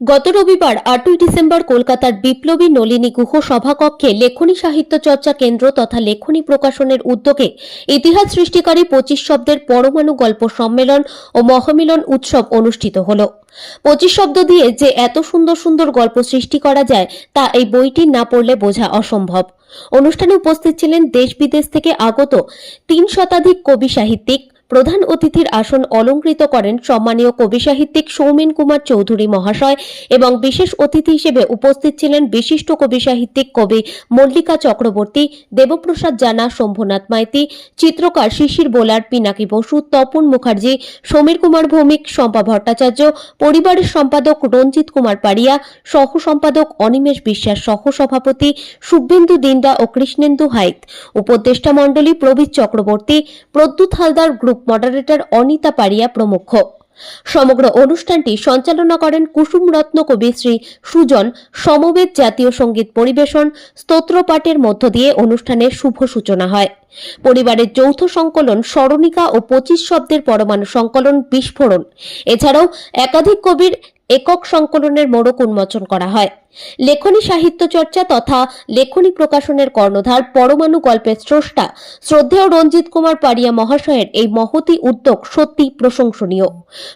গত রবিবার আটই ডিসেম্বর কলকাতার বিপ্লবী নলিনী গুহ সভাকক্ষে লেখনী সাহিত্য চর্চা কেন্দ্র তথা লেখনী প্রকাশনের উদ্যোগে ইতিহাস সৃষ্টিকারী পঁচিশ শব্দের পরমাণু গল্প সম্মেলন ও মহামিলন উৎসব অনুষ্ঠিত হল। পঁচিশ শব্দ দিয়ে যে এত সুন্দর সুন্দর গল্প সৃষ্টি করা যায়, তা এই বইটি না পড়লে বোঝা অসম্ভব। অনুষ্ঠানে উপস্থিত ছিলেন দেশ বিদেশ থেকে আগত তিন শতাধিক কবি সাহিত্যিক প্রধান অতিথির আসন অলঙ্কৃত করেন সম্মানীয় কবি সাহিত্যিক সৌমেন কুমার চৌধুরী মহাশয় এবং বিশেষ অতিথি হিসেবে উপস্থিত ছিলেন বিশিষ্ট কবি সাহিত্যিক কবি মল্লিকা চক্রবর্তী, দেবপ্রসাদ জানা, শম্ভুনাথ মাইতি, চিত্রকার শিশির বোলার পিনাকি বসু, তপন মুখার্জি, সমীর কুমার ভৌমিক, শম্পা ভট্টাচার্য, পরিবারের সম্পাদক রঞ্জিত কুমার পাড়িয়া, সহ সম্পাদক অনিমেষ বিশ্বাস, সহ সভাপতি শুভেন্দু দিন্দা ও কৃষ্ণেন্দু হাইত উপদেষ্টা মণ্ডলী প্রবীর চক্রবর্তী, প্রদ্যুৎ হালদার গ্রুপ মডারেটর অনিতা পারিয়া প্রমুখ। সমগ্র অনুষ্ঠানটি সঞ্চালনা করেন কুসুম রত্ন কবি শ্রী সুজন, সমবেত জাতীয় সংগীত পরিবেশন স্তোত্রপাঠের মধ্য দিয়ে অনুষ্ঠানের শুভ সূচনা হয়। পরিবারের যৌথ সংকলন স্মরণিকা ও পঁচিশ শব্দের পরমাণু সংকলন বিস্ফোরণ। এছাড়াও একাধিক কবির একক সংকলনের মোড়ক উন্মোচন করা হয়। লেখনী সাহিত্য চর্চা তথা লেখনী প্রকাশনের কর্ণধার পরমাণু গল্পের স্রষ্টা শ্রদ্ধেয় রঞ্জিত কুমার পাড়িয়া মহাশয়ের এই মহতি উদ্যোগ সত্যি প্রশংসনীয়।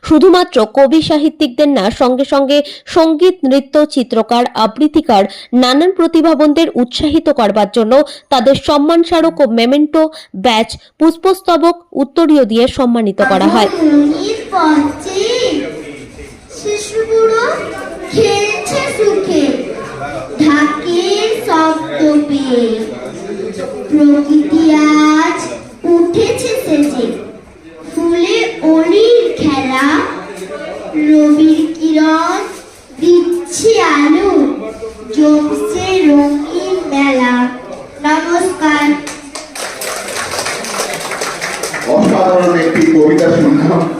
শুধুমাত্র কবি সাহিত্যিকদের না, সঙ্গে সঙ্গে সংগীত, নৃত্য, চিত্রকার, আবৃত্তিকার, নানান প্রতিভাবনদের উৎসাহিত করবার জন্য তাদের সম্মান স্মারক ও মেমেন্টো, ব্যাচ, পুষ্পস্তবক, উত্তরীয় দিয়ে সম্মানিত করা হয়। উনিশ খেলছে সুখে। ঢাকের শব্দ পেয়ে প্রকৃতি আজ উঠেছে সেজে। ফুলে অলির খেলা, রবির কিরণ দিচ্ছে আলো, জমছে রঙিন মেলা। নমস্কার। অসাধারণ একটি কবিতা শুনলাম।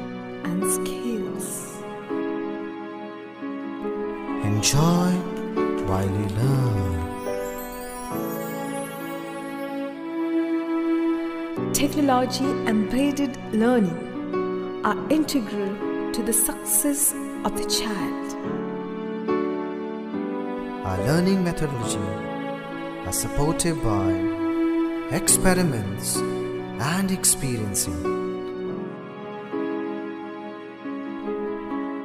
and skills. Enjoy while you learn. Technology embedded learning are integral to the success of the child. Our learning methodology are supported by experiments and experiencing